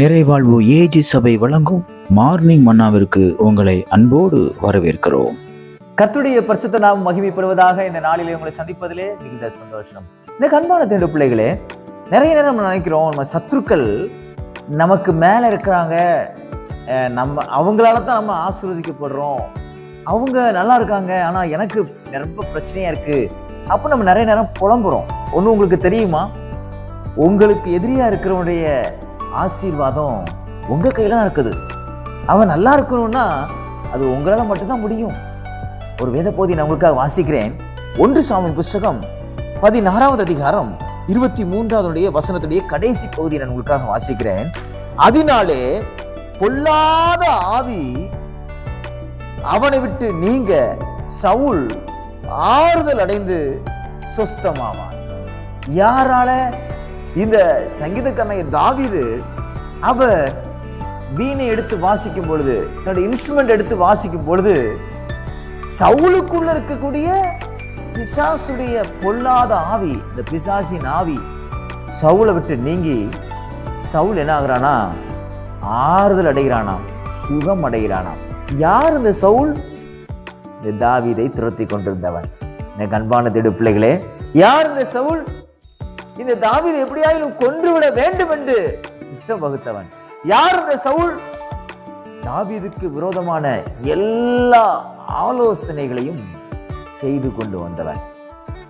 நிறைவாழ்வு AG சபை வழங்கும் morning மன்னாவிற்கு உங்களை அன்போடு வரவேற்கிறோம். கத்துடைய பரிசுத்த நாம் மகிமைப்படுவதாக இந்த நாளிலே உங்களை சந்திப்பதிலே மிகுந்த சந்தோஷம். எனக்கு அன்பான தேடு பிள்ளைகளே நிறைய நேரம் நம்ம நினைக்கிறோம் நம்ம சத்துருக்கள் நமக்கு மேலே இருக்கிறாங்க. நம்ம அவங்களால தான் நம்ம ஆசீர்வதிக்கப்படுறோம். அவங்க நல்லா இருக்காங்க ஆனால் எனக்கு ரொம்ப பிரச்சனையாக இருக்குது அப்போ நம்ம நிறைய நேரம் புலம்புறோம். ஒன்று உங்களுக்கு தெரியுமா? உங்களுக்கு எதிரியாக இருக்கிறவனுடைய ஆசீர்வாதம் உங்கள் கையில் தான் இருக்குது. அவன் நல்லா இருக்கணும்னா அது உங்களால் மட்டும்தான் முடியும். ஒரு வேத போதி நான் உங்களுக்காக வாசிக்கிறேன். ஒன்று சாமியின் புஸ்தகம் பதினாறாவது அதிகாரம் இருபத்தி மூன்றாவதுடைய வசனத்துடைய கடைசி பகுதியை நான் உங்களுக்காக வாசிக்கிறேன். அதனாலே பொல்லாத ஆவி அவனை விட்டு நீங்க சவுல் ஆறுதல் அடைந்து சொஸ்தமாவான் யாரால இந்த சங்கீதக்காரனை தாவீது அவர் வீணை எடுத்து வாசிக்கும் பொழுது தன்னுடைய இன்ஸ்ட்ருமெண்ட் எடுத்து வாசிக்கும் பொழுது சவுளுக்குள்ள இருக்கக்கூடிய பிசாசுடைய பொல்லாத ஆவி இந்த பிசாசின் ஆவி சவுளை விட்டு நீங்கி சவுல் என்ன ஆகுறானா ஆறுதல் அடைகிறானாம் சுகம் அடைகிறானாம். யார் இந்த சவுல்? இந்த தாவீதை துரத்தி கொண்டிருந்தவன். எனக்கு அன்பான திடு பிள்ளைகளே யார் இந்த சவுல்? இந்த தாவீது எப்படியாயிலும் கொன்றுவிட வேண்டும் என்று திட்டம் வகுத்தவன். யார் இந்த சவுல்? தாவீதுக்கு விரோதமான எல்லா ஆலோசனைகளையும் செய்து கொண்டு வந்தவன்.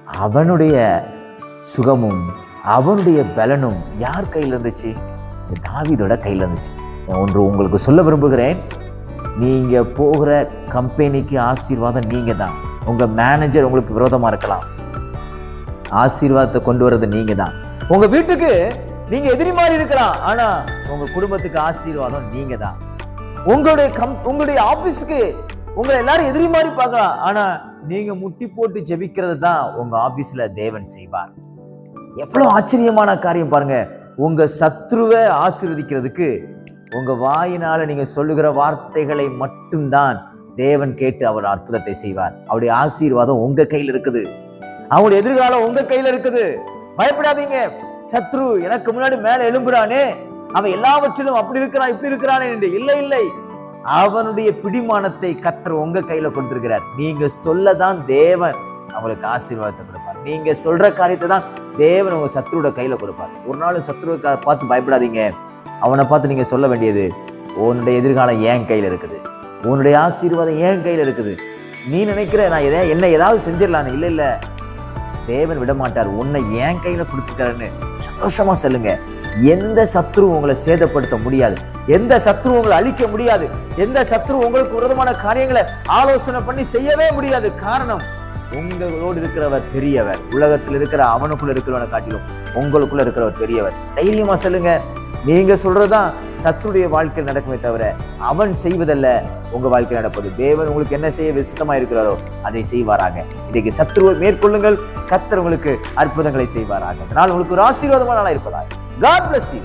அவனுடைய சுகமும் அவனுடைய பலனும் யார் கையில் இருந்துச்சு? இந்த தாவீதோட கையில் இருந்துச்சு. நான் ஒன்று உங்களுக்கு சொல்ல விரும்புகிறேன். நீங்க போகிற கம்பெனிக்கு ஆசீர்வாதம் நீங்க தான் உங்க மேனேஜர் உங்களுக்கு விரோதமா இருக்கலாம். ஆசீர்வாதத்தை கொண்டு வர்றது நீங்க தான் உங்க வீட்டுக்கு நீங்க எதிரி மாதிரி இருக்கலாம் ஆனா உங்க குடும்பத்துக்கு ஆசீர்வாதம் நீங்க தான் உங்களுடைய கம் உங்களுடைய ஆபீஸ்க்கு உங்களை எல்லாரும் எதிரி மாதிரி பார்க்கலாம் ஆனா நீங்க முட்டி போட்டு ஜெபிக்கிறது தான் உங்க ஆபீஸ்ல தேவன் செய்வார். எவ்வளவு ஆச்சரியமான காரியம் பாருங்க. உங்க சத்ருவை ஆசீர்வதிக்கிறதுக்கு உங்க வாயினால நீங்க சொல்லுகிற வார்த்தைகளை மட்டும்தான் தேவன் கேட்டு அவர் அற்புதத்தை செய்வார். அவருடைய ஆசீர்வாதம் உங்க கையில் இருக்குது. அவங்களுடைய எதிர்காலம் உங்க கையில இருக்குது. பயப்படாதீங்க. சத்ரு எனக்கு முன்னாடி மேல எழும்புறானே. அவன் எல்லாவற்றிலும் அப்படி இருக்கிறான் இப்படி இருக்கிறானே என்று இல்லை இல்லை. அவனுடைய பிடிமானத்தை கத்தர் உங்க கையில கொடுத்திருக்கிறார். நீங்க சொல்லதான் தேவன் அவங்களுக்கு ஆசீர்வாதத்தை கொடுப்பார். நீங்க சொல்ற காரியத்தை தான் தேவன் உங்க சத்ருவோட கையில கொடுப்பார். ஒரு நாள் சத்ருவை பார்த்து பயப்படாதீங்க. அவனை பார்த்து நீங்க சொல்ல வேண்டியது உன்னுடைய எதிர்காலம் ஏன் கையில இருக்குது. உன்னுடைய ஆசீர்வாதம் ஏன் கையில இருக்குது. நீ நினைக்கிற நான் எதை என்ன ஏதாவது செஞ்சிடலான்னு? இல்லை இல்லை. தேவன் விட மாட்டார் உன்னை என் கையில கொடுத்துருக்காருன்னு சந்தோஷமா சொல்லுங்க. எந்த சத்ரு உங்களை சேதப்படுத்த முடியாது. எந்த சத்ரு உங்களை அழிக்க முடியாது. எந்த சத்ரு உங்களுக்கு விரோதமான காரியங்களை ஆலோசனை பண்ணி செய்யவே முடியாது. காரணம் உங்களோடு இருக்கிறவர் பெரியவர். உலகத்தில் இருக்கிற அவனுக்குள்ள இருக்கிறவனை காட்டிலும் உங்களுக்குள்ள இருக்கிறவர் பெரியவர். தைரியமா சொல்லுங்க. நீங்க சொல்றதுதான் சத்துடைய வாழ்க்கையில் நடக்குமே தவிர அவன் செய்வதல்ல உங்க வாழ்க்கையில் நடப்பது. தேவன் உங்களுக்கு என்ன செய்ய விசுத்தமாக இருக்கிறாரோ அதை செய்வாராங்க இன்னைக்கு சத்ருவை மேற்கொள்ளுங்கள். கத்தர் உங்களுக்கு அற்புதங்களை செய்வாராங்க அதனால் உங்களுக்கு ஒரு ஆசீர்வாதமான நாளாக இருப்பதாக. God bless you